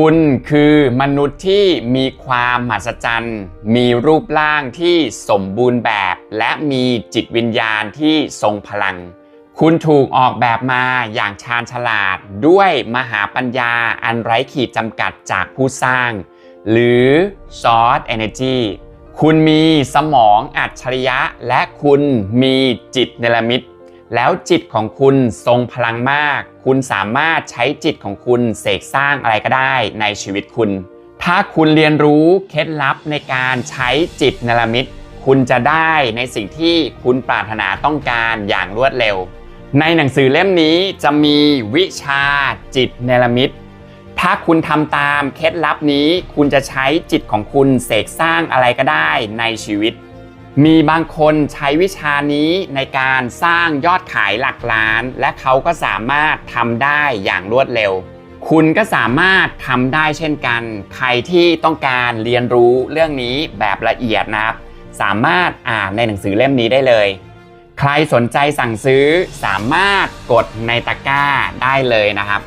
คุณคือมนุษย์ที่มีความมหัศจรรย์ มีรูปร่างที่สมบูรณ์แบบ และมีจิตวิญญาณที่ทรงพลัง คุณถูกออกแบบมาอย่างชาญฉลาดด้วยมหาปัญญาอันไร้ขีดจำกัดจากผู้สร้าง หรือ Source Energy คุณมีสมองอัจฉริยะ และคุณมีจิตเนรมิต แล้วจิตของคุณทรงพลังมาก คุณสามารถใช้จิตของคุณเสกสร้างอะไรก็ได้ในชีวิตคุณ ถ้าคุณเรียนรู้เคล็ดลับในการใช้จิตเนรมิตคุณจะได้ในสิ่งที่คุณปรารถนาต้องการอย่างรวดเร็ว ในหนังสือเล่มนี้จะมีวิชาจิตเนรมิตถ้าคุณทำตามเคล็ดลับนี้ คุณจะใช้จิตของคุณเสกสร้างอะไรก็ได้ในชีวิต มีบางคนใช้วิชานี้ในการสร้างยอดขายหลักล้าน และเขาก็สามารถทำได้อย่างรวดเร็ว คุณก็สามารถทำได้เช่นกัน ใครที่ต้องการเรียนรู้เรื่องนี้แบบละเอียดนะครับ สามารถอ่านในหนังสือเล่มนี้ได้เลย ใครสนใจสั่งซื้อสามารถกดในตะกร้าได้เลยนะครับ